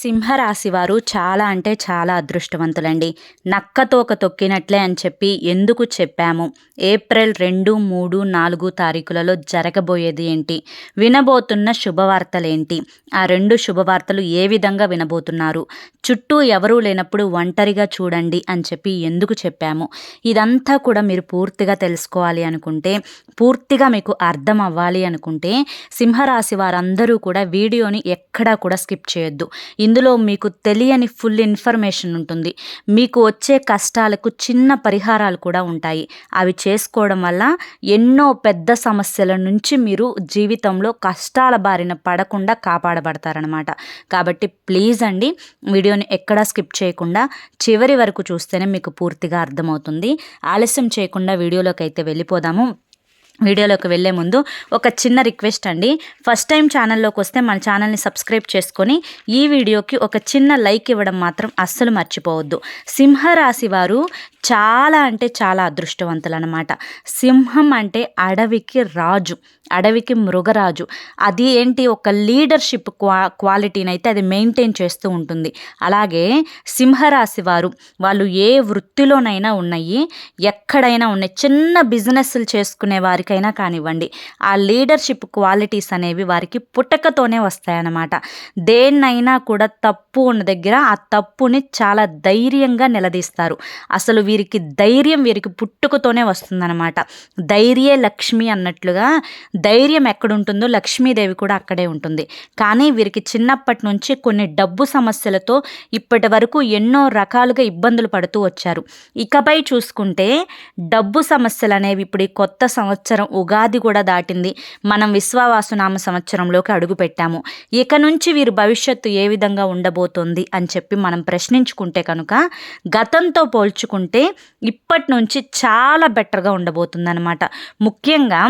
సింహరాశి వారు చాలా అంటే చాలా అదృష్టవంతులండి. నక్కతోక తొక్కినట్లే అని చెప్పి ఎందుకు చెప్పాము? ఏప్రిల్ రెండు మూడు నాలుగు తారీఖులలో జరగబోయేది ఏంటి? వినబోతున్న శుభవార్తలేంటి? ఆ రెండు శుభవార్తలు ఏ విధంగా వినబోతున్నారు? చుట్టూ ఎవరూ లేనప్పుడు ఒంటరిగా చూడండి అని చెప్పి ఎందుకు చెప్పాము? ఇదంతా కూడా మీరు పూర్తిగా తెలుసుకోవాలి అనుకుంటే పూర్తిగా మీకు అర్థం అవ్వాలి అనుకుంటే సింహరాశి వారందరూ కూడా వీడియోని ఎక్కడా కూడా స్కిప్ చేయొద్దు. ఇందులో మీకు తెలియని ఫుల్ ఇన్ఫర్మేషన్ ఉంటుంది. మీకు వచ్చే కష్టాలకు చిన్న పరిహారాలు కూడా ఉంటాయి. అవి చేసుకోవడం వల్ల ఎన్నో పెద్ద సమస్యల నుంచి మీరు జీవితంలో కష్టాల బారిన పడకుండా కాపాడబడతారనమాట కాబట్టి ప్లీజ్ అండి వీడియోని ఎక్కడా స్కిప్ చేయకుండా చివరి వరకు చూస్తేనే మీకు పూర్తిగా అర్థమవుతుంది. ఆలస్యం చేయకుండా వీడియోలోకి అయితే వెళ్ళిపోదాము. వీడియోలోకి వెళ్ళే ముందు ఒక చిన్న రిక్వెస్ట్ అండి. ఫస్ట్ టైం ఛానల్లోకి వస్తే మన ఛానల్ని సబ్స్క్రైబ్ చేసుకొని ఈ వీడియోకి ఒక చిన్న లైక్ ఇవ్వడం మాత్రం అస్సలు మర్చిపోవద్దు. సింహరాశి వారు చాలా అంటే చాలా అదృష్టవంతులు అనమాట సింహం అంటే అడవికి రాజు అడవికి మృగరాజు. అది ఏంటి? ఒక లీడర్షిప్ క్వా క్వాలిటీని అయితే అది మెయింటైన్ చేస్తూ ఉంటుంది. అలాగే సింహరాశి వారు వాళ్ళు ఏ వృత్తిలోనైనా ఉన్నాయి ఎక్కడైనా ఉన్నాయి చిన్న బిజినెస్లు చేసుకునే వారికి ఎవరికైనా కానివ్వండి ఆ లీడర్షిప్ క్వాలిటీస్ అనేవి వారికి పుట్టకతోనే వస్తాయన్నమాట. దేన్నైనా కూడా తప్పు ఉన్న దగ్గర ఆ తప్పుని చాలా ధైర్యంగా నిలదీస్తారు. అసలు వీరికి ధైర్యం వీరికి పుట్టుకతోనే వస్తుందన్నమాట. ధైర్యే లక్ష్మి అన్నట్లుగా ధైర్యం ఎక్కడుంటుందో లక్ష్మీదేవి కూడా అక్కడే ఉంటుంది. కానీ వీరికి చిన్నప్పటి నుంచి కొన్ని డబ్బు సమస్యలతో ఇప్పటి వరకు ఎన్నో రకాలుగా ఇబ్బందులు పడుతూ వచ్చారు. ఇకపై చూసుకుంటే డబ్బు సమస్యలు అనేవి ఇప్పుడు ఈ కొత్త సంవత్సరం ఉగాది కూడా దాటింది. మనం విశ్వావాసునామ సంవత్సరంలోకి అడుగుపెట్టాము ఇక నుంచి వీరు భవిష్యత్తు ఏ విధంగా ఉండబోతోంది అని చెప్పి మనం ప్రశ్నించుకుంటే కనుక గతంతో పోల్చుకుంటే ఇప్పటి నుంచి చాలా బెటర్గా ఉండబోతుందన్నమాట. ముఖ్యంగా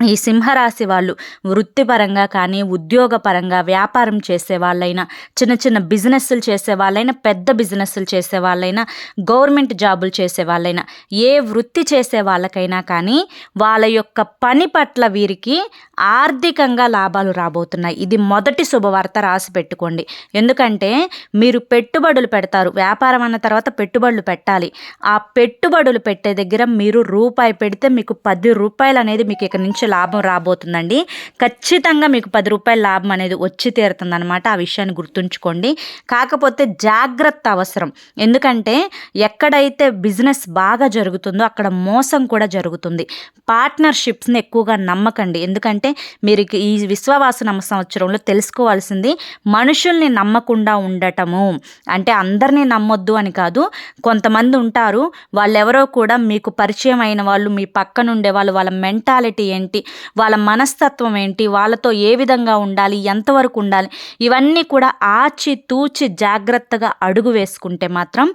ఈ సింహరాశి వాళ్ళు వృత్తిపరంగా కానీ ఉద్యోగపరంగా వ్యాపారం చేసే వాళ్ళైనా చిన్న చిన్న బిజినెస్లు చేసే వాళ్ళైనా పెద్ద బిజినెస్లు చేసే వాళ్ళైనా గవర్నమెంట్ జాబులు చేసే వాళ్ళైనా ఏ వృత్తి చేసే వాళ్ళకైనా కానీ వాళ్ళ యొక్క పని పట్ల వీరికి ఆర్థికంగా లాభాలు రాబోతున్నాయి. ఇది మొదటి శుభవార్త రాసి పెట్టుకోండి. ఎందుకంటే మీరు పెట్టుబడులు పెడతారు. వ్యాపారం అన్న తర్వాత పెట్టుబడులు పెట్టాలి. ఆ పెట్టుబడులు పెట్టే దగ్గర మీరు రూపాయి పెడితే మీకు పది రూపాయలు అనేది మీకు ఇక్కడ నుంచి లాభం రాబోతుందండి. ఖచ్చితంగా మీకు పది రూపాయల లాభం అనేది వచ్చి తీరుతుందనమాట ఆ విషయాన్ని గుర్తుంచుకోండి. కాకపోతే జాగ్రత్త అవసరం. ఎందుకంటే ఎక్కడైతే బిజినెస్ బాగా జరుగుతుందో అక్కడ మోసం కూడా జరుగుతుంది. పార్ట్నర్షిప్స్ని ఎక్కువగా నమ్మకండి. ఎందుకంటే మీరు ఈ విశ్వవాస నమ్మ సంవత్సరంలో తెలుసుకోవాల్సింది మనుషుల్ని నమ్మకుండా ఉండటము. అంటే అందరినీ నమ్మొద్దు అని కాదు కొంతమంది ఉంటారు వాళ్ళెవరో కూడా మీకు పరిచయం అయిన వాళ్ళు మీ పక్కన ఉండే వాళ్ళు వాళ్ళ మెంటాలిటీ ఏంటి వాళ్ళ మనస్తత్వం ఏంటి వాళ్ళతో ఏ విధంగా ఉండాలి ఎంతవరకు ఉండాలి ఇవన్నీ కూడా ఆచి తూచి జాగ్రత్తగా అడుగు వేసుకుంటే మాత్రం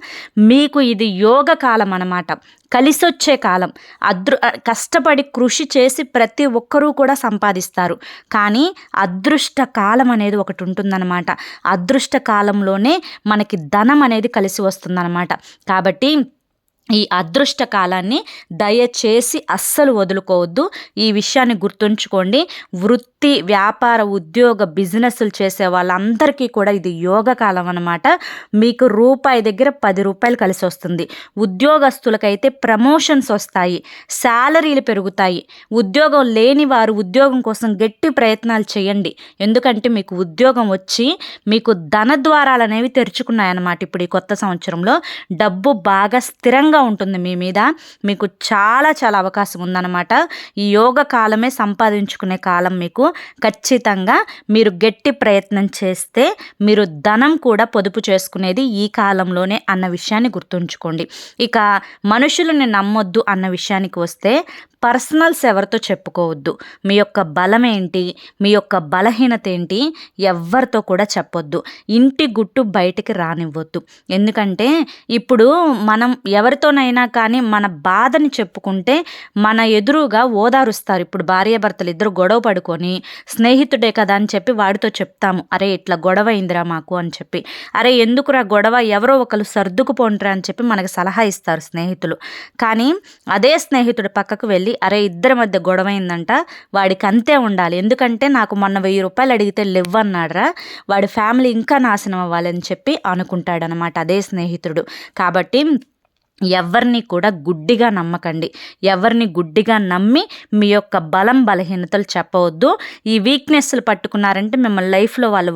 మీకు ఇది యోగ కాలం అన్నమాట కలిసొచ్చే కాలం. అదృ కష్టపడి కృషి చేసి ప్రతి ఒక్కరూ కూడా సంపాదిస్తారు. కానీ అదృష్ట కాలం అనేది ఒకటి ఉంటుందన్నమాట. అదృష్ట కాలంలోనే మనకి ధనం అనేది కలిసి వస్తుందన్నమాట. కాబట్టి ఈ అదృష్ట కాలాన్ని దయచేసి అస్సలు వదులుకోవద్దు. ఈ విషయాన్ని గుర్తుంచుకోండి. వృత్తి వ్యాపార ఉద్యోగ బిజినెస్లు చేసే వాళ్ళందరికీ కూడా ఇది యోగ కాలం అనమాట మీకు రూపాయి దగ్గర పది రూపాయలు కలిసి వస్తుంది. ఉద్యోగస్తులకైతే ప్రమోషన్స్ వస్తాయి. శాలరీలు పెరుగుతాయి. ఉద్యోగం లేని వారు ఉద్యోగం కోసం గట్టి ప్రయత్నాలు చేయండి. ఎందుకంటే మీకు ఉద్యోగం వచ్చి మీకు ధన ద్వారాలు అనేవి తెరుచుకున్నాయన్నమాట ఇప్పుడు ఈ కొత్త సంవత్సరంలో. డబ్బు బాగా స్థిరంగా బలంగా ఉంటుంది మీ మీద. మీకు చాలా చాలా అవకాశం ఉందన్నమాట. ఈ యోగ కాలమే సంపాదించుకునే కాలం మీకు. ఖచ్చితంగా మీరు గట్టి ప్రయత్నం చేస్తే మీరు ధనం కూడా పొదుపు చేసుకునేది ఈ కాలంలోనే అన్న విషయాన్ని గుర్తుంచుకోండి. ఇక మనుషులని నమ్మొద్దు అన్న విషయానికి వస్తే పర్సనల్స్ ఎవరితో చెప్పుకోవద్దు. మీ యొక్క బలం ఏంటి మీ యొక్క బలహీనత ఏంటి ఎవరితో కూడా చెప్పొద్దు. ఇంటి గుట్టు బయటికి రానివ్వద్దు. ఎందుకంటే ఇప్పుడు మనం ఎవరితోనైనా కానీ మన బాధని చెప్పుకుంటే మన ఎదురుగా ఓదారుస్తారు. ఇప్పుడు భార్యాభర్తలు ఇద్దరు గొడవ పడుకొని స్నేహితుడే కదా అని చెప్పి వాడితో చెప్తాము. అరే ఇట్లా గొడవ అయిందిరా మాకు అని చెప్పి. అరే ఎందుకురా గొడవ? ఎవరో ఒకరు సర్దుకుపోండిరా అని చెప్పి మనకు సలహా ఇస్తారు స్నేహితులు. కానీ అదే స్నేహితుడు పక్కకు వెళ్ళి ఉండాలి అరే ఇద్దరి మధ్య గొడవ అయిందంట వాడికి అంతే ఉండాలి. ఎందుకంటే నాకు మొన్న వెయ్యి రూపాయలు అడిగితే లేవన్నాడరా వాడి ఫ్యామిలీ ఇంకా నాశనం అవ్వాలని చెప్పి అనుకుంటాడనమాట అదే స్నేహితుడు. కాబట్టి ఎవరిని కూడా గుడ్డిగా నమ్మకండి. ఎవరిని గుడ్డిగా నమ్మి మీ యొక్క బలం బలహీనతలు చెప్పవద్దు. ఈ వీక్నెస్లు పట్టుకున్నారంటే మిమ్మల్ని లైఫ్లో వాళ్ళు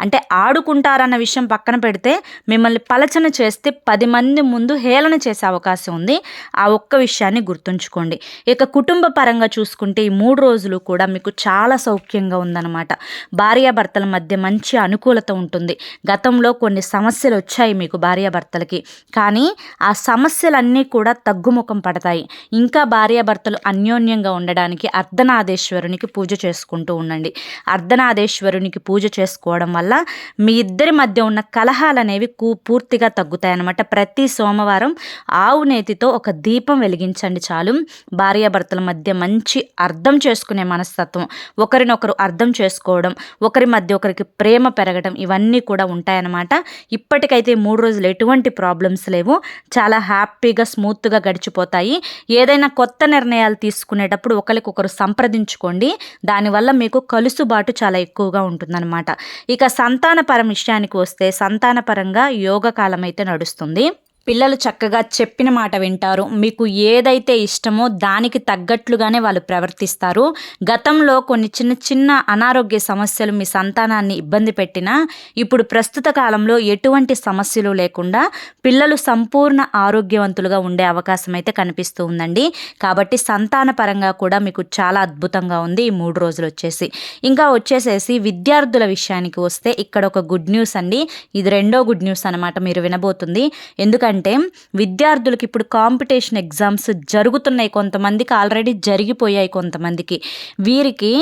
అంటే ఆడుకుంటారన్న విషయం పక్కన పెడితే మిమ్మల్ని పలచన చేస్తే పది మంది ముందు హేళన చేసే అవకాశం ఉంది. ఆ ఒక్క విషయాన్ని గుర్తుంచుకోండి. ఇక కుటుంబ పరంగా చూసుకుంటే ఈ మూడు రోజులు కూడా మీకు చాలా సౌఖ్యంగా ఉందన్నమాట. భార్యాభర్తల మధ్య మంచి అనుకూలత ఉంటుంది. గతంలో కొన్ని సమస్యలు వచ్చాయి మీకు భార్యాభర్తలకి. కానీ ఆ సమస్యలన్నీ కూడా తగ్గుముఖం పడతాయి. ఇంకా భార్యాభర్తలు అన్యోన్యంగా ఉండడానికి అర్ధనాదేశ్వరునికి పూజ చేసుకుంటూ ఉండండి. అర్ధనాదేశ్వరునికి పూజ చేసుకోవడం వల్ల మీ ఇద్దరి మధ్య ఉన్న కలహాలు అనేవి పూర్తిగా తగ్గుతాయి అన్నమాట ప్రతి సోమవారం ఆవు నేతితో ఒక దీపం వెలిగించండి చాలు. భార్యాభర్తల మధ్య మంచి అర్థం చేసుకునే మనస్తత్వం ఒకరినొకరు అర్థం చేసుకోవడం ఒకరి మధ్య ఒకరికి ప్రేమ పెరగడం ఇవన్నీ కూడా ఉంటాయన్నమాట. ఇప్పటికైతే మూడు రోజులు ఎటువంటి ప్రాబ్లమ్స్ లేవు. చాలా హ్యాపీగా స్మూత్గా గడిచిపోతాయి. ఏదైనా కొత్త నిర్ణయాలు తీసుకునేటప్పుడు ఒకరికొకరు సంప్రదించుకోండి. దానివల్ల మీకు కలుసుబాటు చాలా ఎక్కువగా ఉంటుందన్నమాట. ఇక సంతానపరం విషయానికి వస్తే సంతానపరంగా యోగ కాలం అయితే నడుస్తుంది. పిల్లలు చక్కగా చెప్పిన మాట వింటారు. మీకు ఏదైతే ఇష్టమో దానికి తగ్గట్లుగానే వాళ్ళు ప్రవర్తిస్తారు. గతంలో కొన్ని చిన్న చిన్న అనారోగ్య సమస్యలు మీ సంతానాన్ని ఇబ్బంది పెట్టినా ఇప్పుడు ప్రస్తుత కాలంలో ఎటువంటి సమస్యలు లేకుండా పిల్లలు సంపూర్ణ ఆరోగ్యవంతులుగా ఉండే అవకాశం అయితే కనిపిస్తూ ఉందండి. కాబట్టి సంతాన పరంగా కూడా మీకు చాలా అద్భుతంగా ఉంది ఈ మూడు రోజులు వచ్చేసి. ఇంకా వచ్చేసేసి విద్యార్థుల విషయానికి వస్తే ఇక్కడ ఒక గుడ్ న్యూస్ అండి. ఇది రెండో గుడ్ న్యూస్ అనమాట మీరు వినబోతుంది. ఎందుకంటే ఏంటంటే విద్యార్థులకి ఇప్పుడు కాంపిటీషన్ ఎగ్జామ్స్ జరుగుతున్నాయి కొంతమందికి ఆల్రెడీ జరిగిపోయాయి కొంతమందికి. వీరికి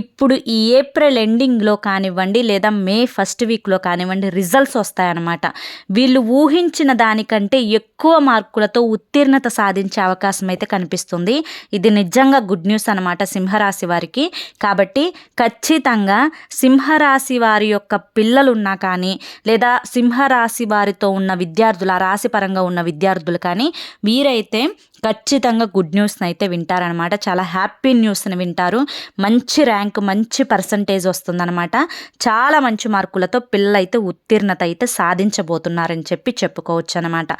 ఇప్పుడు ఈ ఏప్రిల్ ఎండింగ్లో కానివ్వండి లేదా మే ఫస్ట్ వీక్లో కానివ్వండి రిజల్ట్స్ వస్తాయన్నమాట. వీళ్ళు ఊహించిన దానికంటే ఎక్కువ మార్కులతో ఉత్తీర్ణత సాధించే అవకాశం అయితే కనిపిస్తుంది. ఇది నిజంగా గుడ్ న్యూస్ అనమాట సింహరాశి వారికి. కాబట్టి ఖచ్చితంగా సింహరాశి వారి యొక్క పిల్లలున్నా కానీ లేదా సింహరాశి వారితో ఉన్న విద్యార్థులు ఆ రాశి పరంగా ఉన్న విద్యార్థులు కానీ వీరైతే ఖచ్చితంగా గుడ్ న్యూస్ని అయితే వింటారనమాట. చాలా హ్యాపీ న్యూస్ని వింటారు. మంచి ర్యాంక్ మంచి పర్సంటేజ్ వస్తుందనమాట. చాలా మంచి మార్కులతో పిల్లలైతే ఉత్తీర్ణత అయితే సాధించబోతున్నారని చెప్పి చెప్పుకోవచ్చు అనమాట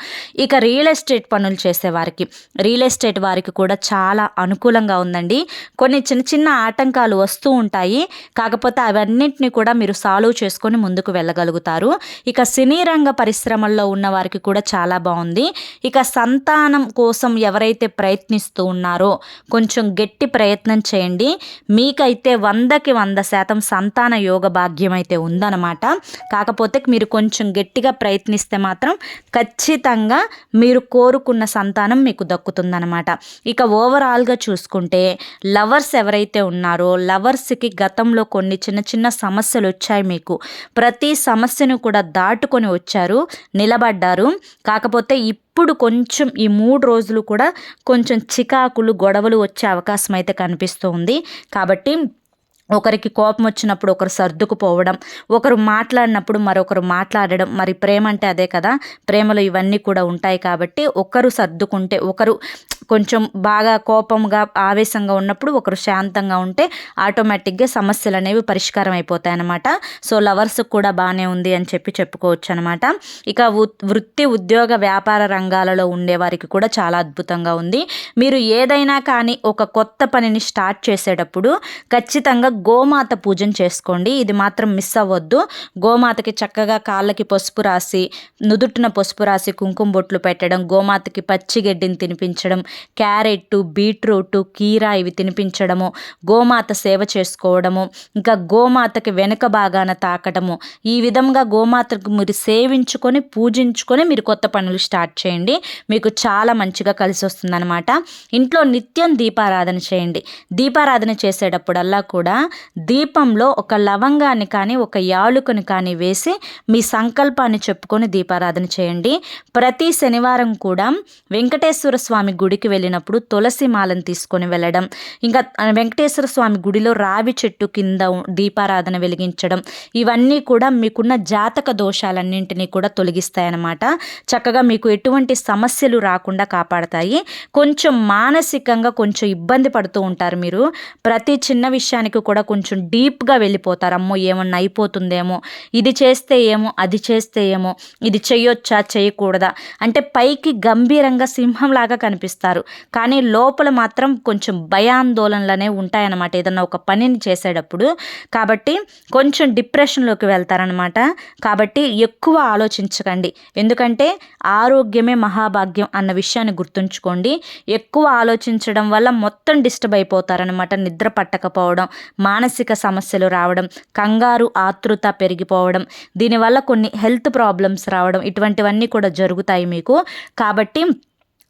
ఇక రియల్ ఎస్టేట్ పనులు చేసేవారికి రియల్ ఎస్టేట్ వారికి కూడా చాలా అనుకూలంగా ఉందండి. కొన్ని చిన్న చిన్న ఆటంకాలు వస్తూ ఉంటాయి. కాకపోతే అవన్నింటినీ కూడా మీరు సాల్వ్ చేసుకొని ముందుకు వెళ్ళగలుగుతారు. ఇక సినీ రంగ పరిశ్రమల్లో ఉన్న వారికి కూడా చాలా బాగుంది. ఇక సంతానం కోసం ఎవరైతే ప్రయత్నిస్తూ ఉన్నారో కొంచెం గట్టి ప్రయత్నం చేయండి. మీకైతే వందకి వంద శాతం సంతాన యోగ భాగ్యం అయితే ఉందన్నమాట. కాకపోతే మీరు కొంచెం గట్టిగా ప్రయత్నిస్తే మాత్రం ఖచ్చితంగా మీరు కోరుకున్న సంతానం మీకు దక్కుతుందనమాట ఇక ఓవరాల్గా చూసుకుంటే లవర్స్ ఎవరైతే ఉన్నారో లవర్స్కి గతంలో కొన్ని చిన్న చిన్న సమస్యలు వచ్చాయి మీకు. ప్రతి సమస్యను కూడా దాటుకొని వచ్చారు నిలబడ్డారు. కాకపోతే ఇప్పుడు ఇప్పుడు కొంచెం ఈ మూడు రోజులు కూడా కొంచెం చికాకులు గొడవలు వచ్చే అవకాశం అయితే కనిపిస్తూ ఉంది. కాబట్టి ఒకరికి కోపం వచ్చినప్పుడు ఒకరు సర్దుకుపోవడం ఒకరు మాట్లాడినప్పుడు మరొకరు మాట్లాడడం. మరి ప్రేమ అంటే అదే కదా ప్రేమలో ఇవన్నీ కూడా ఉంటాయి కాబట్టి ఒకరు సర్దుకుంటే ఒకరు కొంచెం బాగా కోపంగా ఆవేశంగా ఉన్నప్పుడు ఒకరు శాంతంగా ఉంటే ఆటోమేటిక్గా సమస్యలు అనేవి పరిష్కారం అయిపోతాయి అనమాట సో లవర్స్ కూడా బాగానే ఉంది అని చెప్పి చెప్పుకోవచ్చు అనమాట ఇక వృత్తి ఉద్యోగ వ్యాపార రంగాలలో ఉండేవారికి కూడా చాలా అద్భుతంగా ఉంది. మీరు ఏదైనా కానీ ఒక కొత్త పనిని స్టార్ట్ చేసేటప్పుడు ఖచ్చితంగా గోమాత పూజను చేసుకోండి. ఇది మాత్రం మిస్ అవ్వద్దు. గోమాతకి చక్కగా కాళ్ళకి పసుపు రాసి నుదుటిన పసుపు రాసి కుంకుమ బొట్లు పెట్టడం గోమాతకి పచ్చి గడ్డిని తినిపించడం క్యారెట్ బీట్రూట్ కీరా ఇవి తినిపించడము గోమాత సేవ చేసుకోవడము ఇంకా గోమాతకి వెనుక భాగాన తాకటము. ఈ విధంగా గోమాతకు మీరు సేవించుకొని పూజించుకొని మీరు కొత్త పనులు స్టార్ట్ చేయండి. మీకు చాలా మంచిగా కలిసి వస్తుందన్నమాట. ఇంట్లో నిత్యం దీపారాధన చేయండి. దీపారాధన చేసేటప్పుడల్లా కూడా దీపంలో ఒక లవంగాన్ని కానీ ఒక యాలుకను కానీ వేసి మీ సంకల్పాన్ని చెప్పుకొని దీపారాధన చేయండి. ప్రతి శనివారం కూడా వెంకటేశ్వర స్వామి గుడికి వెళ్ళినప్పుడు తులసి మాలను తీసుకొని వెళ్ళడం ఇంకా వెంకటేశ్వర స్వామి గుడిలో రావి చెట్టు కింద దీపారాధన వెలిగించడం ఇవన్నీ కూడా మీకున్న జాతక దోషాలన్నింటినీ కూడా తొలగిస్తాయన్నమాట. చక్కగా మీకు ఎటువంటి సమస్యలు రాకుండా కాపాడతాయి. కొంచెం మానసికంగా కొంచెం ఇబ్బంది పడుతూ ఉంటారు మీరు. ప్రతి చిన్న విషయానికి కూడా కొంచెం డీప్గా వెళ్ళిపోతారు. అమ్మో ఏమన్నా అయిపోతుందేమో. ఇది చేస్తే ఏమో అది చేస్తే ఏమో. ఇది చేయొచ్చా చేయకూడదా అంటే పైకి గంభీరంగా సింహంలాగా కనిపిస్తారు. కానీ లోపల మాత్రం కొంచెం భయాందోళనలనే ఉంటాయన్నమాట. ఏదన్నా ఒక పనిని చేసేటప్పుడు. కాబట్టి కొంచెం డిప్రెషన్లోకి వెళ్తారనమాట కాబట్టి ఎక్కువ ఆలోచించకండి. ఎందుకంటే ఆరోగ్యమే మహాభాగ్యం అన్న విషయాన్ని గుర్తుంచుకోండి. ఎక్కువ ఆలోచించడం వల్ల మొత్తం డిస్టర్బ్ అయిపోతారనమాట నిద్ర పట్టకపోవడం మానసిక సమస్యలు రావడం కంగారు ఆతృత పెరిగిపోవడం దీనివల్ల కొన్ని హెల్త్ ప్రాబ్లమ్స్ రావడం ఇటువంటివన్నీ కూడా జరుగుతాయి మీకు. కాబట్టి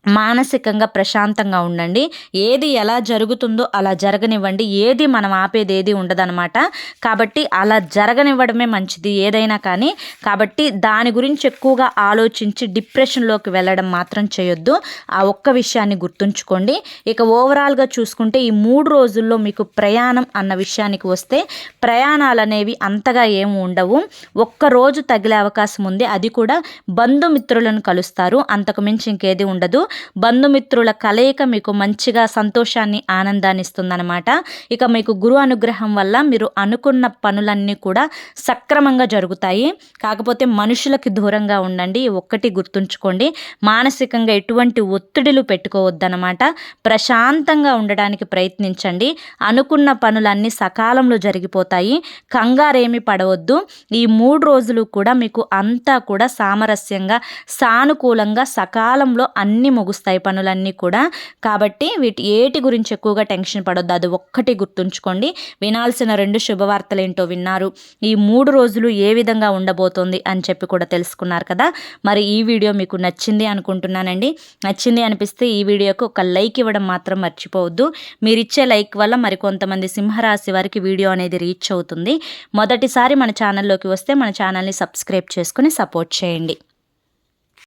మానసికంగా ప్రశాంతంగా ఉండండి. ఏది ఎలా జరుగుతుందో అలా జరగనివ్వండి. ఏది మనం ఆపేది ఏది ఉండదనమాట కాబట్టి అలా జరగనివ్వడమే మంచిది ఏదైనా కానీ. కాబట్టి దాని గురించి ఎక్కువగా ఆలోచించి డిప్రెషన్లోకి వెళ్ళడం మాత్రం చేయొద్దు. ఆ ఒక్క విషయాన్ని గుర్తుంచుకోండి. ఇక ఓవరాల్గా చూసుకుంటే ఈ మూడు రోజుల్లో మీకు ప్రయాణం అన్న విషయానికి వస్తే ప్రయాణాలు అనేవి అంతగా ఏమి ఉండవు. ఒక్కరోజు తగిలే అవకాశం ఉంది. అది కూడా బంధుమిత్రులను కలుస్తారు. అంతకు మించి ఇంకేది ఉండదు. బంధుమిత్రుల కలయిక మీకు మంచిగా సంతోషాన్ని ఆనందాన్ని ఇస్తుందన్నమాట. ఇక మీకు గురు అనుగ్రహం వల్ల మీరు అనుకున్న పనులన్నీ కూడా సక్రమంగా జరుగుతాయి. కాకపోతే మనుషులకి దూరంగా ఉండండి ఒక్కటి గుర్తుంచుకోండి. మానసికంగా ఎటువంటి ఒత్తిడిలు పెట్టుకోవద్దనమాట ప్రశాంతంగా ఉండడానికి ప్రయత్నించండి. అనుకున్న పనులన్నీ సకాలంలో జరిగిపోతాయి. కంగారేమి పడవద్దు. ఈ మూడు రోజులు కూడా మీకు అంతా కూడా సామరస్యంగా సానుకూలంగా సకాలంలో అన్ని ముగుస్తాయి పనులన్నీ కూడా. కాబట్టి వీటి ఏటి గురించి ఎక్కువగా టెన్షన్ పడొద్దు. అది ఒక్కటి గుర్తుంచుకోండి. వినాల్సిన రెండు శుభవార్తలు ఏంటో విన్నారు. ఈ మూడు రోజులు ఏ విధంగా ఉండబోతోంది అని చెప్పి కూడా తెలుసుకున్నారు కదా. మరి ఈ వీడియో మీకు నచ్చింది అనుకుంటున్నానండి. నచ్చింది అనిపిస్తే ఈ వీడియోకు ఒక లైక్ ఇవ్వడం మాత్రం మర్చిపోవద్దు. మీరు ఇచ్చే లైక్ వల్ల మరికొంతమంది సింహరాశి వారికి వీడియో అనేది రీచ్ అవుతుంది. మొదటిసారి మన ఛానల్లోకి వస్తే మన ఛానల్ని సబ్స్క్రైబ్ చేసుకుని సపోర్ట్ చేయండి.